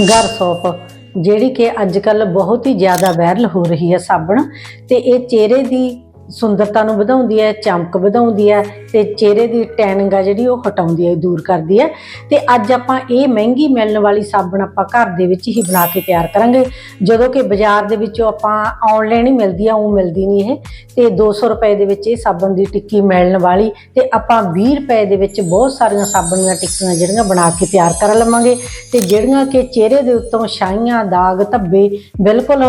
ਗਰ ਸੋਪ ਜਿਹੜੀ ਕਿ ਅੱਜ ਕੱਲ ਬਹੁਤ ਹੀ ਜ਼ਿਆਦਾ ਵਾਇਰਲ ਹੋ ਰਹੀ ਹੈ ਸਾਬਣ, ਤੇ ਇਹ ਚਿਹਰੇ ਦੀ ਸੁੰਦਰਤਾ ਨੂੰ ਵਧਾਉਂਦੀ ਹੈ, ਚਮਕ ਵਧਾਉਂਦੀ ਹੈ ਤੇ ਚਿਹਰੇ ਦੀ ਟੈਨਿੰਗ ਆ ਜਿਹੜੀ ਉਹ ਹਟਾਉਂਦੀ ਹੈ ਦੂਰ ਕਰਦੀ ਹੈ। ਤੇ ਅੱਜ ਆਪਾਂ ਇਹ ਮਹਿੰਗੀ ਮਿਲਣ ਵਾਲੀ ਸਾਬਣ ਆਪਾਂ ਘਰ ਦੇ ਵਿੱਚ ਹੀ ਬਣਾ ਕੇ ਤਿਆਰ ਕਰਾਂਗੇ। ਜਦੋਂ ਕਿ ਬਾਜ਼ਾਰ ਦੇ ਵਿੱਚੋਂ ਆਪਾਂ ਆਨਲਾਈਨ ਹੀ ਮਿਲਦੀ ਆ, ਉਹ ਮਿਲਦੀ ਨਹੀਂ ਇਹ। ਤੇ 200 ਰੁਪਏ ਦੇ ਵਿੱਚ ਇਹ ਸਾਬਣ ਦੀ ਟਿੱਕੀ ਮਿਲਣ ਵਾਲੀ ਤੇ ਆਪਾਂ 20 ਰੁਪਏ ਦੇ ਵਿੱਚ ਬਹੁਤ ਸਾਰੀਆਂ ਸਾਬਣ ਦੀਆਂ ਟਿੱਕੀਆਂ ਜਿਹੜੀਆਂ ਬਣਾ ਕੇ ਤਿਆਰ ਕਰ ਲਵਾਂਗੇ। ਤੇ ਜਿਹੜੀਆਂ ਕਿ ਚਿਹਰੇ ਦੇ ਉੱਤੋਂ ਛਾਈਆਂ, ਦਾਗ, ਧੱਬੇ ਬਿਲਕੁਲ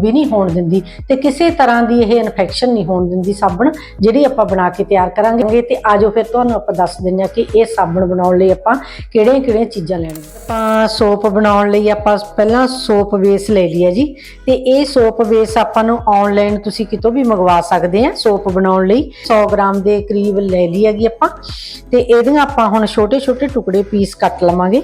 ਵੀ ਨਹੀਂ ਹੋਣ ਦਿੰਦੀ ਤੇ ਕਿਸੇ ਤਰ੍ਹਾਂ ਦੀ ਇਹ ਇਨਫੈਕਸ਼ਨ ਨਹੀਂ ਹੋਣ ਦਿੰਦੀ ਸਾਬਣ, ਜਿਹੜੀ ਆਪਾਂ ਬਣਾ ਕੇ ਤਿਆਰ ਕਰਾਂਗੇ ਤੇ ਆਜੋ ਫਿਰ ਤੁਹਾਨੂੰ ਆਪਾਂ ਦੱਸ ਦਿੰਦੇ ਹਾਂ ਕਿ ਇਹ ਸਾਬਣ ਬਣਾਉਣ ਲਈ ਆਪਾਂ ਕਿਹੜੀਆਂ ਕਿਹੜੀਆਂ ਚੀਜ਼ਾਂ ਲੈਣੀਆਂ। ਆਪਾਂ ਸੋਪ ਬਣਾਉਣ ਲਈ ਆਪਾਂ ਪਹਿਲਾਂ ਸੋਪ ਬੇਸ ਲੈ ਲਿਆ ਜੀ ਤੇ ਇਹ ਸੋਪ ਬੇਸ ਆਪਾਂ ਨੂੰ ਆਨਲਾਈਨ ਤੁਸੀਂ ਕਿਤੋਂ ਵੀ ਮੰਗਵਾ ਸਕਦੇ ਆ ਸੋਪ ਬਣਾਉਣ ਲਈ। 100 ਗ੍ਰਾਮ ਦੇ ਕਰੀਬ ਲੈ ਲਈ ਹੈਗੀ ਆਪਾਂ ਤੇ ਇਹਦੀਆਂ ਆਪਾਂ ਹੁਣ ਛੋਟੇ ਛੋਟੇ ਟੁਕੜੇ ਪੀਸ ਕੱਟ ਲਵਾਂਗੇ।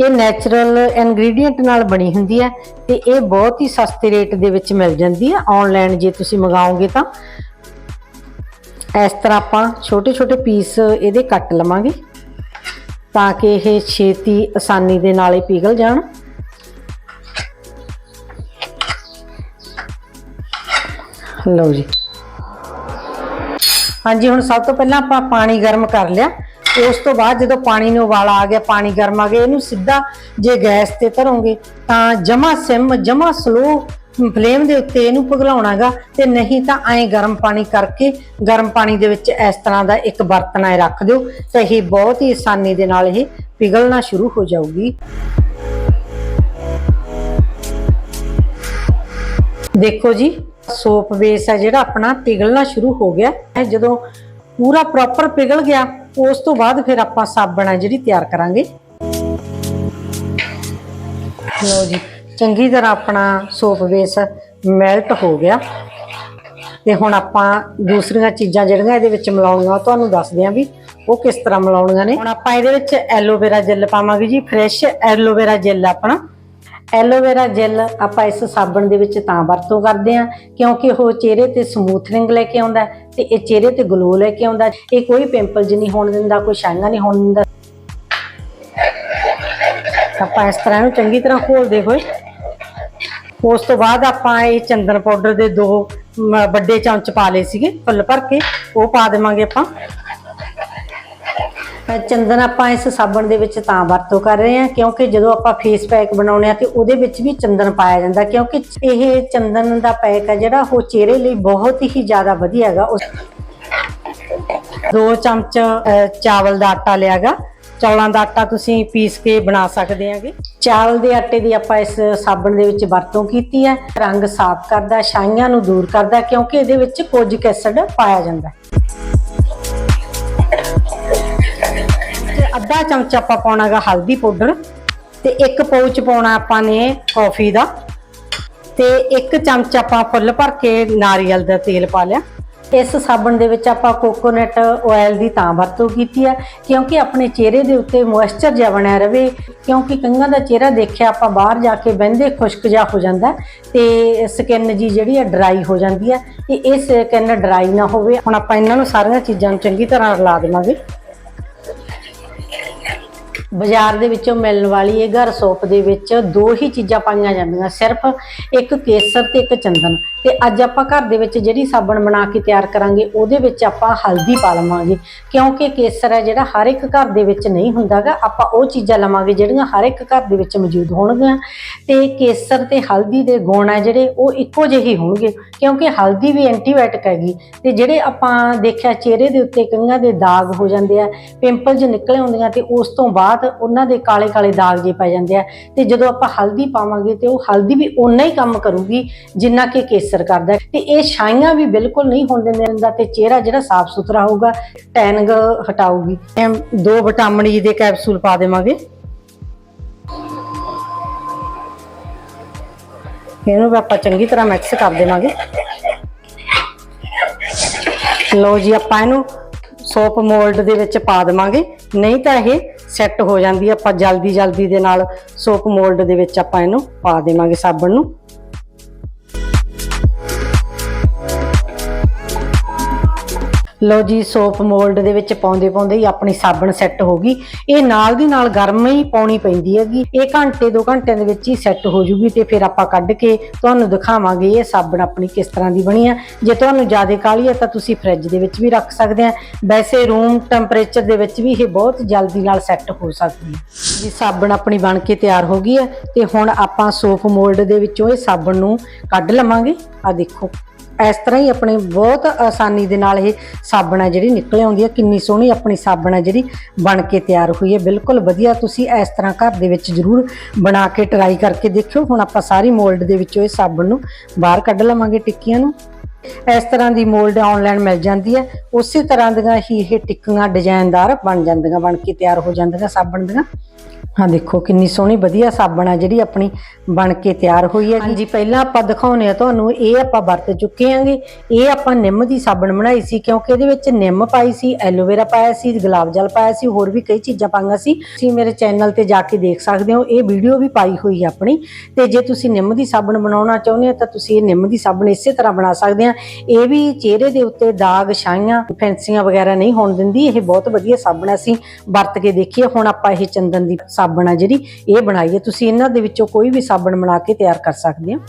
ਇਹ ਨੈਚੁਰਲ ਇਨਗਰੀਡੀਅੰਟ ਨਾਲ ਬਣੀ ਹੁੰਦੀ ਹੈ ਤੇ ਇਹ ਬਹੁਤ ਹੀ ਸਸਤੇ ਰੇਟ ਦੇ ਵਿੱਚ ਮਿਲ ਜਾਂਦੀ ਹੈ। ਆਨਲਾਈਨ ਜੇ ਤੁਸੀਂ ਮੰਗਾਓਗੇ ਤਾਂ ਇਸ ਤਰ੍ਹਾਂ ਆਪਾਂ ਛੋਟੇ ਛੋਟੇ ਪੀਸ ਇਹਦੇ ਕੱਟ ਲਵਾਂਗੇ ਤਾਂ ਕਿ ਇਹ ਛੇਤੀ ਆਸਾਨੀ ਦੇ ਨਾਲ ਹੀ ਪਿਘਲ ਜਾਣ। ਲਓ ਜੀ। ਹਾਂਜੀ, ਹੁਣ ਸਭ ਤੋਂ ਪਹਿਲਾਂ ਆਪਾਂ ਪਾਣੀ ਗਰਮ ਕਰ ਲਿਆ। ਉਸ ਤੋਂ ਬਾਅਦ ਜਦੋਂ ਪਾਣੀ ਨੂੰ ਉਬਾਲਾ ਆ ਗਿਆ, ਪਾਣੀ ਗਰਮ ਆ ਗਿਆ, ਇਹਨੂੰ ਸਿੱਧਾ ਜੇ ਗੈਸ ਤੇ ਧਰੋਗੇ ਤਾਂ ਜਮਾ ਸਿਮ, ਜਮਾ ਸਲੋ ਫਲੇਮ ਦੇ ਉੱਤੇ ਇਹਨੂੰ ਪਿਘਲਾਉਣਾਗਾ ਤੇ ਨਹੀਂ ਤਾਂ ਐਂ ਗਰਮ ਪਾਣੀ ਕਰਕੇ, ਗਰਮ ਪਾਣੀ ਦੇ ਵਿੱਚ ਇਸ ਤਰ੍ਹਾਂ ਦਾ ਇੱਕ ਬਰਤਨ ਐ ਰੱਖ ਦਿਓ ਤਾਂ ਇਹ ਬਹੁਤ ਹੀ ਆਸਾਨੀ ਦੇ ਨਾਲ ਇਹ ਪਿਘਲਣਾ ਸ਼ੁਰੂ ਹੋ ਜਾਊਗੀ। ਦੇਖੋ ਜੀ, ਸੋਪ ਬੇਸ ਹੈ ਜਿਹੜਾ ਆਪਣਾ ਪਿਘਲਣਾ ਸ਼ੁਰੂ ਹੋ ਗਿਆ। ਹੈ ਜਦੋਂ ਪੂਰਾ ਪ੍ਰੋਪਰ ਪਿਘਲ ਗਿਆ, ਉਸ ਤੋਂ ਬਾਅਦ ਫਿਰ ਆਪਾਂ ਸਾਬਣ ਆ ਜਿਹੜੀ ਤਿਆਰ ਕਰਾਂਗੇ। ਲਓ ਜੀ ਚੰਗੀ ਤਰ੍ਹਾਂ ਆਪਣਾ ਸੋਪ ਬੇਸ ਮੈਲਟ ਹੋ ਗਿਆ। ਤੇ ਹੁਣ ਆਪਾਂ ਦੂਸਰੀਆਂ ਚੀਜ਼ਾਂ ਜਿਹੜੀਆਂ ਇਹਦੇ ਵਿੱਚ ਮਿਲਾਉਣੀਆਂ ਤੁਹਾਨੂੰ ਦੱਸਦੇ ਆਂ ਵੀ ਉਹ ਕਿਸ ਤਰ੍ਹਾਂ ਮਿਲਾਉਣੀਆਂ ਨੇ। ਹੁਣ ਆਪਾਂ ਇਹਦੇ ਵਿੱਚ ਐਲੋਵੇਰਾ ਜੈਲ ਪਾਵਾਂਗੇ ਜੀ ਫਰੈਸ਼ ਐਲੋਵੇਰਾ ਜੈਲ ਆਪਣਾ। ਐਲੋਵੇਰਾ ਜੈਲ ਆਪਾਂ ਇਸ ਸਾਬਣ ਦੇ ਵਿੱਚ ਤਾਂ ਵਰਤੋਂ ਕਰਦੇ ਆ ਕਿਉਂਕਿ ਉਹ ਚਿਹਰੇ ਤੇ ਸਮੂਥਨਿੰਗ ਲੈ ਕੇ ਆਉਂਦਾ ਤੇ ਇਹ ਚਿਹਰੇ ਤੇ ਗਲੋ ਲੈ ਕੇ ਆਉਂਦਾ ਇਹ ਕੋਈ ਪਿੰਪਲਸ ਨਹੀਂ ਹੋਣ ਦਿੰਦਾ, ਕੋਈ ਛਾਈਆਂ ਨਹੀਂ ਹੋਣ ਦਿੰਦਾ। ਆਪਾਂ ਇਸ ਤਰ੍ਹਾਂ ਇਹਨੂੰ ਚੰਗੀ ਤਰ੍ਹਾਂ ਖੋਲਦੇ ਹੋਏ ਉਸ ਤੋਂ ਬਾਅਦ ਆਪਾਂ ਇਹ ਚੰਦਨ ਪਾਊਡਰ ਦੇ ਦੋ ਵੱਡੇ ਚਮਚ ਪਾ ਲਏ ਸੀਗੇ, ਫੁੱਲ ਭਰ ਕੇ, ਉਹ ਪਾ ਦੇਵਾਂਗੇ ਆਪਾਂ। ਚੰਦਨ ਆਪਾਂ ਇਸ ਸਾਬਣ ਦੇ ਵਿੱਚ ਤਾਂ ਵਰਤੋਂ ਕਰ ਰਹੇ ਹਾਂ, ਕਿਉਂਕਿ ਜਦੋਂ ਆਪਾਂ ਫੇਸ ਪੈਕ ਬਣਾਉਣੇ ਆ ਤੇ ਉਹਦੇ ਵਿੱਚ ਵੀ ਚੰਦਨ ਪਾਇਆ ਜਾਂਦਾ, ਕਿਉਂਕਿ ਇਹ ਚੰਦਨ ਦਾ ਪੈਕ ਹੈ ਜਿਹੜਾ, ਉਹ ਚਿਹਰੇ ਲਈ ਬਹੁਤ ਹੀ ਜ਼ਿਆਦਾ ਵਧੀਆ ਹੈਗਾ। ਉਸ ਦੋ ਚਮਚ ਚਾਵਲ ਦਾ ਆਟਾ ਲਿਆਗਾ ਚੌਲਾਂ ਦਾ ਆਟਾ ਤੁਸੀਂ ਪੀਸ ਕੇ ਬਣਾ ਸਕਦੇ ਆਂਗੇ ਚਾਵਲ ਦੇ ਆਟੇ ਦੀ ਆਪਾਂ ਇਸ ਸਾਬਣ ਦੇ ਵਿੱਚ ਵਰਤੋਂ ਕੀਤੀ ਹੈ। ਰੰਗ ਸਾਫ਼ ਕਰਦਾ ਛਾਈਆਂ ਨੂੰ ਦੂਰ ਕਰਦਾ ਕਿਉਂਕਿ ਇਹਦੇ ਵਿੱਚ ਕੋਜਿਕ ਐਸਿਡ ਪਾਇਆ ਜਾਂਦਾ ਅੱਧਾ ਚਮਚਾ ਆਪਾਂ ਪਾਉਣਾਗਾ ਹਲਦੀ ਪਾਊਡਰ ਤੇ ਇੱਕ ਪਾਉਚ ਪਾਉਣਾ ਆਪਾਂ ਨੇ ਕਾਫੀ ਦਾ ਤੇ ਇੱਕ ਚਮਚਾ ਆਪਾਂ ਫੁੱਲ ਭਰ ਕੇ ਨਾਰੀਅਲ ਦਾ ਤੇਲ ਪਾ ਲਿਆ। ਇਸ ਸਾਬਣ ਦੇ ਵਿੱਚ ਆਪਾਂ ਕੋਕੋਨਟ ਆਇਲ ਦੀ ਤਾਂ ਵਰਤੋਂ ਕੀਤੀ ਹੈ, ਕਿਉਂਕਿ ਆਪਣੇ ਚਿਹਰੇ ਦੇ ਉੱਤੇ ਮੋਇਸਚਰ ਜਿਹਾ ਬਣਿਆ ਰਵੇ, ਕਿਉਂਕਿ ਕਈਆਂ ਦਾ ਚਿਹਰਾ ਦੇਖਿਆ ਆਪਾਂ ਬਾਹਰ ਜਾ ਕੇ ਬਹਿੰਦੇ ਖੁਸ਼ਕ ਜਿਹਾ ਹੋ ਜਾਂਦਾ ਹੈ, ਤੇ ਸਕਿਨ ਜੀ ਜਿਹੜੀ ਹੈ ਡਰਾਈ ਹੋ ਜਾਂਦੀ ਹੈ, ਤੇ ਇਹ ਸਕਿਨ ਡਰਾਈ ਨਾ ਹੋਵੇ। ਹੁਣ ਆਪਾਂ ਇਹਨਾਂ ਨੂੰ ਸਾਰੀਆਂ ਚੀਜ਼ਾਂ ਨੂੰ ਚੰਗੀ ਤਰ੍ਹਾਂ ਰਲਾ ਦੇਵਾਂਗੇ। ਬਾਜ਼ਾਰ ਦੇ ਵਿੱਚੋਂ ਮਿਲਣ ਵਾਲੀ ਇਹ ਘਰ ਸੋਪ ਦੇ ਵਿੱਚ ਦੋ ਹੀ ਚੀਜ਼ਾਂ ਪਾਈਆਂ ਜਾਂਦੀਆਂ, ਸਿਰਫ ਇੱਕ ਕੇਸਰ ਤੇ ਇੱਕ ਚੰਦਨ। ਤੇ ਅੱਜ ਆਪਾਂ ਘਰ ਦੇ ਵਿੱਚ ਜਿਹੜੀ ਸਾਬਣ ਬਣਾ ਕੇ ਤਿਆਰ ਕਰਾਂਗੇ, ਉਹਦੇ ਵਿੱਚ ਆਪਾਂ ਹਲਦੀ ਪਾ ਲਵਾਂਗੇ। ਕਿਉਂਕਿ ਕੇਸਰ ਹੈ ਜਿਹੜਾ ਹਰ ਇੱਕ ਘਰ ਦੇ ਵਿੱਚ ਨਹੀਂ ਹੁੰਦਾਗਾ, ਆਪਾਂ ਉਹ ਚੀਜ਼ਾਂ ਲਵਾਂਗੇ ਜਿਹੜੀਆਂ ਹਰ ਇੱਕ ਘਰ ਦੇ ਵਿੱਚ ਮੌਜੂਦ ਹੋਣਗੀਆਂ। ਤੇ ਕੇਸਰ ਤੇ ਹਲਦੀ ਦੇ ਗੁਣ ਹੈ ਜਿਹੜੇ, ਉਹ ਇੱਕੋ ਜਿਹੇ ਹੋਣਗੇ, ਕਿਉਂਕਿ ਹਲਦੀ ਵੀ ਐਂਟੀਬਾਇਓਟਿਕ ਹੈਗੀ ਤੇ ਜਿਹੜੇ ਆਪਾਂ ਦੇਖਿਆ ਚਿਹਰੇ ਦੇ ਉੱਤੇ ਕਈਆਂ ਦੇ ਦਾਗ ਹੋ ਜਾਂਦੇ ਆ ਪਿੰਪਲਸ ਨਿਕਲੇ ਹੁੰਦੀਆਂ ਤੇ ਉਸ ਤੋਂ ਬਾਅਦ ਉਹਨਾਂ ਦੇ ਕਾਲੇ ਕਾਲੇ ਦਾਗ ਜੇ ਪੈ ਜਾਂਦੇ ਆ, ਤੇ ਜਦੋਂ ਆਪਾਂ ਹਲਦੀ ਪਾਵਾਂਗੇ ਤੇ ਉਹ ਹਲਦੀ ਵੀ ਓਨਾ ਹੀ ਕੰਮ ਕਰੂਗੀ ਜਿੰਨਾ ਕਿ ਕੇਸਰ ਕਰਦਾ ਹੈ। ਤੇ ਇਹ ਛਾਈਆਂ ਵੀ ਬਿਲਕੁਲ ਨਹੀਂ ਹੋਣ ਦਿੰਦਾ ਤੇ ਚਿਹਰਾ ਜਿਹੜਾ ਸਾਫ਼ ਸੁਥਰਾ ਹੋਊਗਾ, ਟੈਨਿੰਗ ਹਟਾਊਗੀ ਦੋ ਵਿਟਾਮਿਨ ਈ ਦੇ ਕੈਪਸੂਲ ਪਾ ਦੇਵਾਂਗੇ ਇਹਨੂੰ ਵੀ ਆਪਾਂ ਚੰਗੀ ਤਰ੍ਹਾਂ ਮਿਕਸ ਕਰ ਦੇਵਾਂਗੇ। ਲਓ ਜੀ, ਆਪਾਂ ਇਹਨੂੰ ਸੋਪ ਮੋਲਡ ਦੇ ਵਿੱਚ ਪਾ ਦੇਵਾਂਗੇ। ਨਹੀਂ ਤਾਂ ਇਹ ਸੈੱਟ ਹੋ ਜਾਂਦੀ ਆਪਾਂ ਜਲਦੀ ਜਲਦੀ ਦੇ ਨਾਲ ਸੋਪ ਮੋਲਡ ਦੇ ਵਿੱਚ ਆਪਾਂ ਇਹਨੂੰ ਪਾ ਦੇਵਾਂਗੇ ਸਾਬਣ ਨੂੰ। ਲੋ ਜੀ ਸੋਪ ਮੋਲਡ ਦੇ ਵਿੱਚ ਪਾਉਂਦੇ ਪਾਉਂਦੇ ਹੀ ਆਪਣੀ ਸਾਬਣ ਸੈੱਟ ਹੋ ਗਈ। ਇਹ ਨਾਲ ਦੀ ਨਾਲ ਗਰਮ ਹੀ ਪਾਉਣੀ ਪੈਂਦੀ ਹੈਗੀ। ਇਹ ਘੰਟੇ ਦੋ ਘੰਟਿਆਂ ਦੇ ਵਿੱਚ ਹੀ ਸੈੱਟ ਹੋ ਜੂਗੀ ਤੇ ਫਿਰ ਆਪਾਂ ਕੱਢ ਕੇ ਤੁਹਾਨੂੰ ਦਿਖਾਵਾਂਗੇ ਇਹ ਸਾਬਣ ਆਪਣੀ ਕਿਸ ਤਰ੍ਹਾਂ ਦੀ ਬਣੀ ਆ ਜੇ ਤੁਹਾਨੂੰ ਜ਼ਿਆਦਾ ਕਾਹਲੀ ਹੈ ਤਾਂ ਤੁਸੀਂ ਫ੍ਰਿਜ ਦੇ ਵਿੱਚ ਵੀ ਰੱਖ ਸਕਦੇ ਆ ਵੈਸੇ ਰੂਮ ਟੈਂਪਰੇਚਰ ਦੇ ਵਿੱਚ ਵੀ ਇਹ ਬਹੁਤ ਜਲਦੀ ਨਾਲ ਸੈੱਟ ਹੋ ਸਕਦੀ ਹੈ। ਜੀ, ਸਾਬਣ ਆਪਣੀ ਬਣ ਕੇ ਤਿਆਰ ਹੋ ਗਈ ਹੈ ਤੇ ਹੁਣ ਆਪਾਂ ਸੋਪ ਮੋਲਡ ਦੇ ਵਿੱਚੋਂ ਇਹ ਸਾਬਣ ਨੂੰ ਕੱਢ ਲਵਾਂਗੇ। ਆ ਦੇਖੋ। ਇਸ ਤਰ੍ਹਾਂ ਹੀ ਆਪਣੇ ਬਹੁਤ ਆਸਾਨੀ ਦੇ ਨਾਲ ਇਹ ਸਾਬਣ ਹੈ ਜਿਹੜੀ ਨਿਕਲ ਆਉਂਦੀ ਹੈ ਕਿੰਨੀ ਸੋਹਣੀ ਆਪਣੀ ਸਾਬਣ ਹੈ ਜਿਹੜੀ ਬਣ ਕੇ ਤਿਆਰ ਹੋਈ ਹੈ ਬਿਲਕੁਲ ਵਧੀਆ ਤੁਸੀਂ ਇਸ ਤਰ੍ਹਾਂ ਘਰ ਦੇ ਵਿੱਚ ਜ਼ਰੂਰ ਬਣਾ ਕੇ ਟਰਾਈ ਕਰਕੇ ਦੇਖਿਓ। ਹੁਣ ਆਪਾਂ ਸਾਰੀ ਮੋਲਡ ਦੇ ਵਿੱਚੋਂ ਇਹ ਸਾਬਣ ਨੂੰ ਬਾਹਰ ਕੱਢ ਲਵਾਂਗੇ ਟਿੱਕੀਆਂ ਨੂੰ। ਇਸ ਤਰ੍ਹਾਂ ਦੀ ਮੋਲਡ ਆਨਲਾਈਨ ਮਿਲ ਜਾਂਦੀ ਹੈ ਉਸੇ ਤਰ੍ਹਾਂ ਦੀਆਂ ਹੀ ਇਹ ਟਿੱਕੀਆਂ ਡਿਜ਼ਾਈਨਦਾਰ ਬਣ ਜਾਂਦੀਆਂ, ਬਣ ਕੇ ਤਿਆਰ ਹੋ ਜਾਂਦੀਆਂ ਸਾਬਣ ਦੀਆਂ। ਹਾਂ, ਦੇਖੋ, ਕਿੰਨੀ ਸੋਹਣੀ, ਵਧੀਆ ਸਾਬਣ ਆ ਜਿਹੜੀ ਆਪਣੀ ਬਣ ਕੇ ਤਿਆਰ ਹੋਈ ਹੈ ਹਾਂਜੀ, ਪਹਿਲਾਂ ਆਪਾਂ ਦਿਖਾਉਨੇ ਆ ਤੁਹਾਨੂੰ, ਇਹ ਆਪਾਂ ਵਰਤ ਚੁੱਕੇ ਆਂਗੇ ਇਹ ਆਪਾਂ ਨਿੰਮ ਦੀ ਸਾਬਣ ਬਣਾਈ ਸੀ, ਕਿਉਂਕਿ ਇਹਦੇ ਵਿੱਚ ਨਿੰਮ ਪਾਈ ਸੀ, ਐਲੋਵੇਰਾ ਪਾਇਆ ਸੀ, ਗੁਲਾਬ ਜਲ ਪਾਇਆ ਸੀ, ਹੋਰ ਵੀ ਕਈ ਚੀਜ਼ਾਂ ਪਾਈਆਂ ਸੀ। ਤੁਸੀਂ ਮੇਰੇ ਚੈਨਲ ਤੇ ਜਾ ਕੇ ਦੇਖ ਸਕਦੇ ਹੋ, ਇਹ ਵੀਡੀਓ ਵੀ ਪਾਈ ਹੋਈ ਹੈ ਆਪਣੀ। ਤੇ ਜੇ ਤੁਸੀਂ ਨਿੰਮ ਦੀ ਸਾਬਣ ਬਣਾਉਣਾ ਚਾਹੁੰਦੇ ਹੋ, ਤਾਂ ਤੁਸੀਂ ਇਹ ਨਿੰਮ ਦੀ ਸਾਬਣ ਇਸੇ ਤਰ੍ਹਾਂ ਬਣਾ ਸਕਦੇ ਆ। ਇਹ ਵੀ ਚਿਹਰੇ ਦੇ ਉੱਤੇ ਦਾਗ, ਛਾਈਆਂ, ਫੈਂਸੀਆਂ ਵਗੈਰਾ ਨਹੀਂ ਹੋਣ ਦਿੰਦੀ, ਇਹ ਬਹੁਤ ਵਧੀਆ ਸਾਬਣ ਆ। ਅਸੀਂ ਵਰਤ ਕੇ ਦੇਖੀਏ। ਹੁਣ ਆਪਾਂ ਇਹ ਚੰਦਨ ਦੀ ਸਾਬਣ ਆ ਜਿਹੜੀ, ਇਹ ਬਣਾਈਏ ਤੁਸੀਂ ਇਹਨਾਂ ਦੇ ਵਿੱਚੋਂ ਕੋਈ ਵੀ ਸਾਬਣ ਬਣਾ ਕੇ ਤਿਆਰ ਕਰ ਸਕਦੇ ਹੋ।